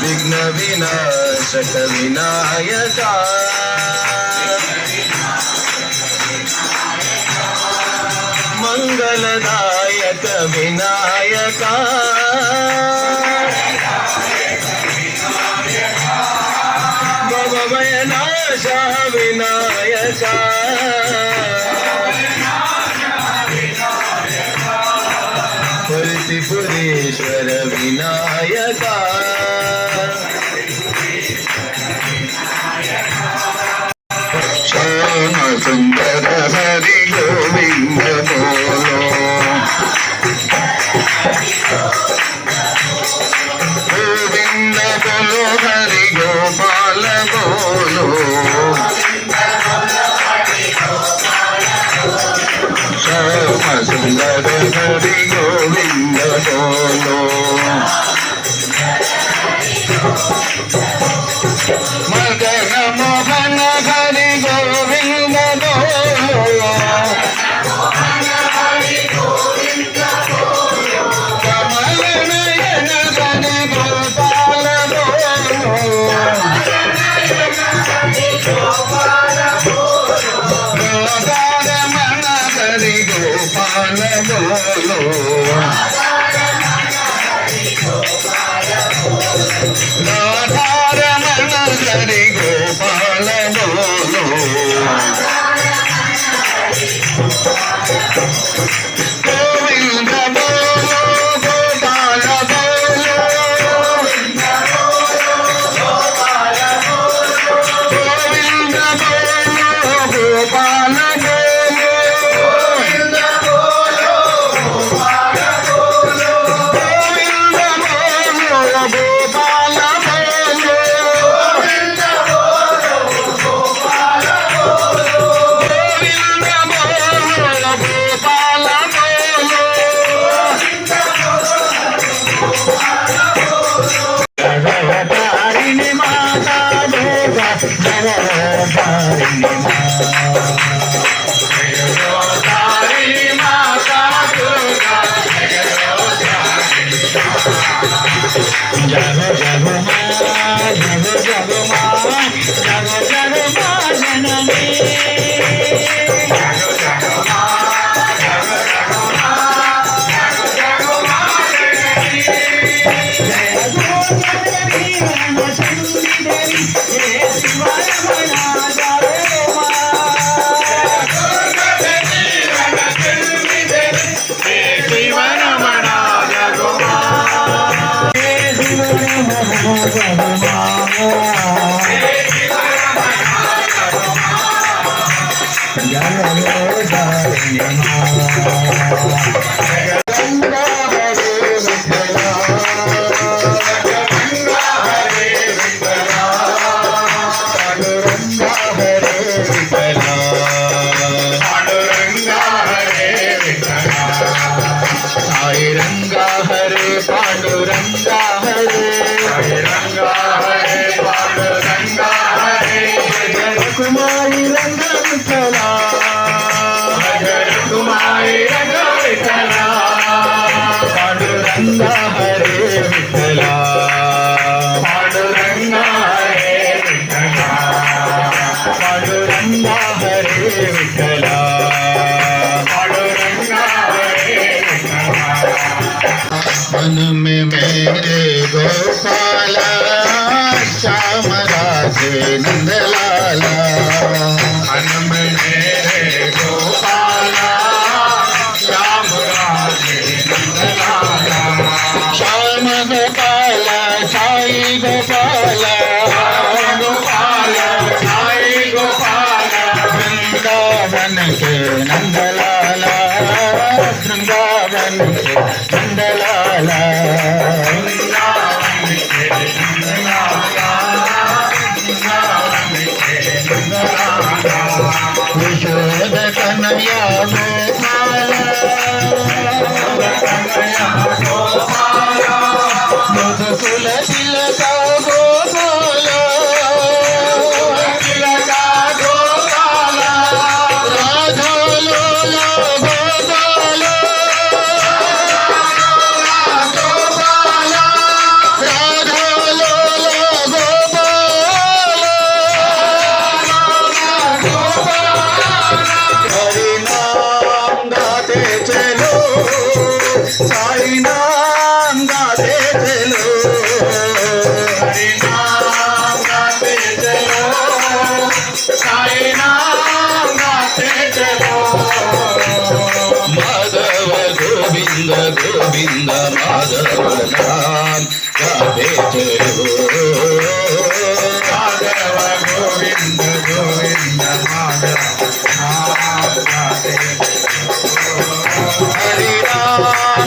विघ्न विनाशक विनायका मंगलदायक विनायका भवमय नाश రామ సుందర హరి గోవింద బోలో రాధారమణ సరిగో Anum yeah.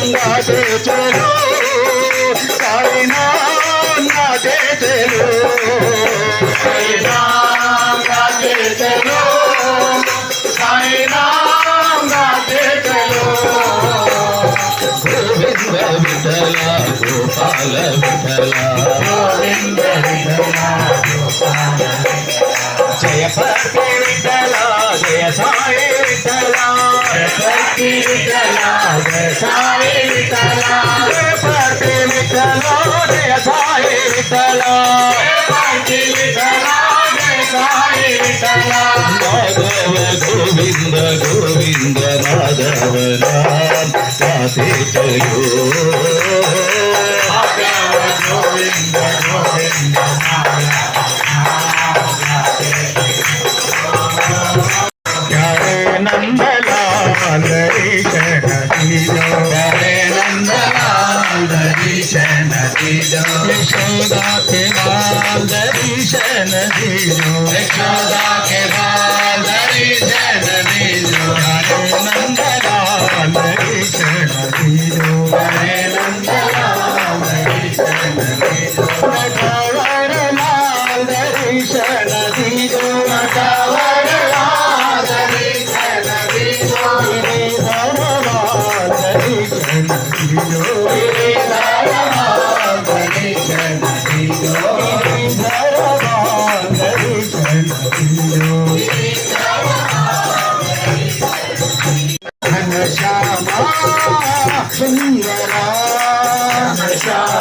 గంగా చేతులు సాయినా చేతులు సాయినా చేతులు సాయినా చేతులు గోవింద విఠల గోపాల విఠల గోవింద విఠల గోపాల జయ పతి విఠలా జయ సాయి విఠలా పతి విఠలా జయ సాయి గోవింద గోవింద మాధవ నాథ తయో यशोदा के बाल ईशन दीजो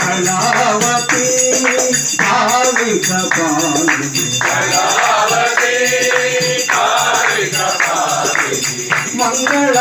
कलावती कालिका काली मंगल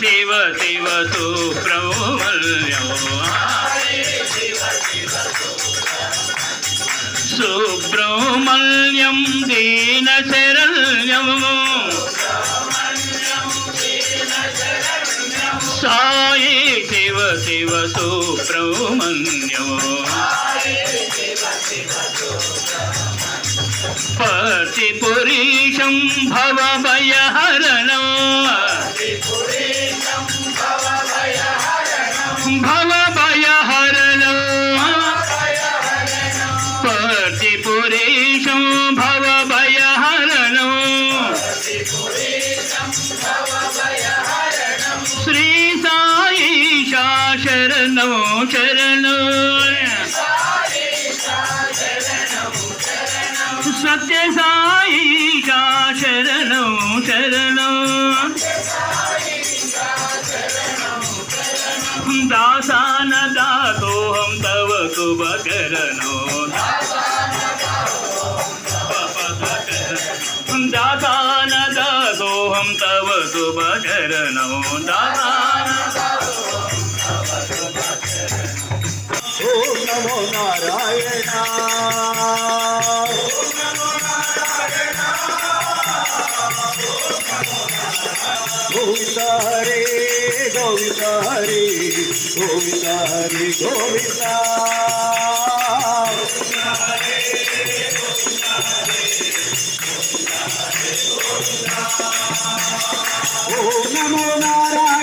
శివ శివ సుబ్రహ్మణ్యం సుబ్రహ్మణ్యం దీన శరణ్యం. సాయి శివ శివ సుబ్రహ్మణ్యం. పతిపురీషం భవభయహరణం భవభయహరణం సత్య సాయిషా శరణం శరణం దాసాన దాతోహం తవ శుభకరణో దాసాన దాతోహం తవ శుభకరణో దాతాన ఓ నమో నారాయణ. గోవింద హరే గోవింద హరే గోవింద హరే గోవింద ఓం నమో నారాయణ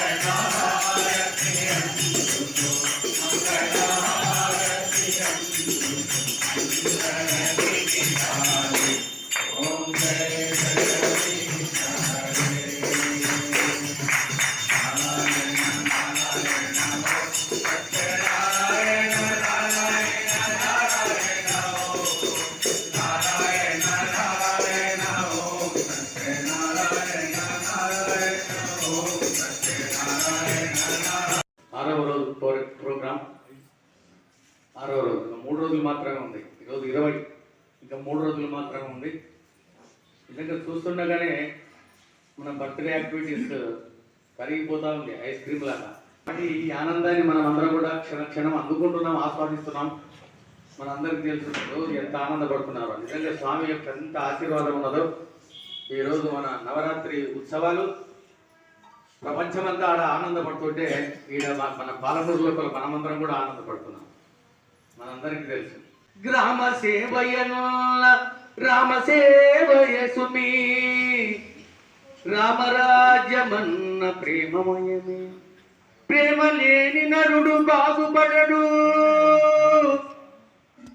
Jai Nara. మాత్రమే ఉంది. ఈరోజు ఇరవై. ఇంకా మూడు రోజులు మాత్రమే ఉంది. నిజంగా చూస్తుండగానే మన బర్త్డే యాక్టివిటీస్ కరిగిపోతా ఉంది ఐస్ క్రీమ్ లాగా. కానీ ఈ ఆనందాన్ని మనం అందరం కూడా క్షణ క్షణం అందుకుంటున్నాం ఆస్వాదిస్తున్నాం. మనందరికీ తెలుసు రోజు ఎంత ఆనందపడుతున్నారో. నిజంగా స్వామి యొక్క ఎంత ఆశీర్వాదం ఉన్నదో ఈరోజు మన నవరాత్రి ఉత్సవాలు ప్రపంచమంతా ఆడ ఆనందపడుతుంటే ఈడ మన పాలమూరు లోపల మనమందరం కూడా ఆనందపడుతున్నాం. మనందరికీ తెలుసు. గ్రామ సేవయనుల్ల రామ సేవయ సుమి. రామరాజ్యమన్న ప్రేమమయమే. ప్రేమ లేని నరుడు బాగుపడడు.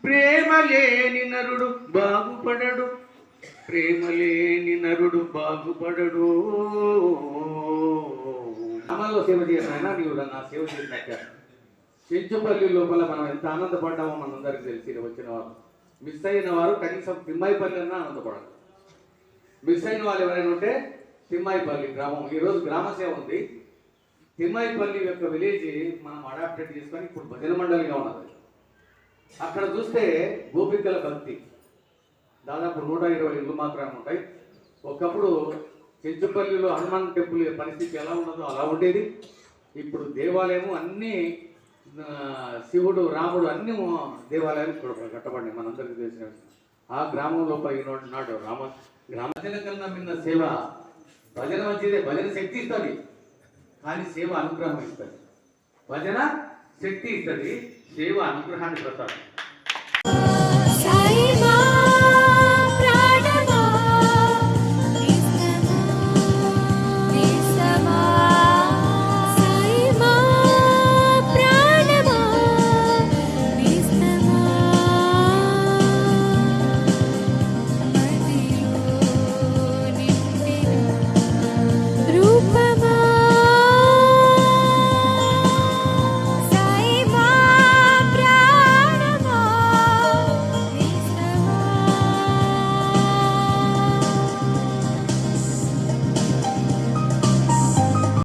ప్రేమ లేని నరుడు బాగుపడడు. ప్రేమ లేని నరుడు బాగుపడడు. అమల్లో సేవ చేసినా నీవు నా సేవ చేసినట్ట చెంచుపల్లి లోపల మనం ఎంత ఆనందపడ్డామో మనందరికీ తెలిసి వచ్చిన వారు. మిస్ అయిన వారు కనీసం తిమ్మాయిపల్లి అన్నా ఆనందపడదు మిస్ అయిన వాళ్ళు ఎవరైనా ఉంటే తిమ్మాయిపల్లి గ్రామం. ఈరోజు గ్రామ సేవ ఉంది. తిమ్మాయిపల్లి యొక్క విలేజ్ మనం అడాప్టెడ్ చేసుకొని ఇప్పుడు భజన మండలిగా ఉన్నది. అక్కడ చూస్తే గోపికల భక్తి. దాదాపు నూట ఇరవై ఇళ్ళు మాత్రమే ఉంటాయి. ఒకప్పుడు చెంచుపల్లిలో హనుమాన్ టెంపుల్ పరిస్థితి ఎలా ఉన్నదో అలా ఉండేది. ఇప్పుడు దేవాలయము అన్నీ శివుడు రాముడు అన్ని దేవాలయాలు ఇక్కడ కట్టబడి మనందరికీ తెలిసిన ఆ గ్రామంలో ఈనాడు నాడు రామ గ్రామజన కన్నా మిన్న సేవ భజన మంచిదే. భజన శక్తి ఇస్తుంది. కానీ సేవ అనుగ్రహం ఇస్తుంది. భజన శక్తి ఇస్తుంది. సేవ అనుగ్రహాన్ని ప్రసాదం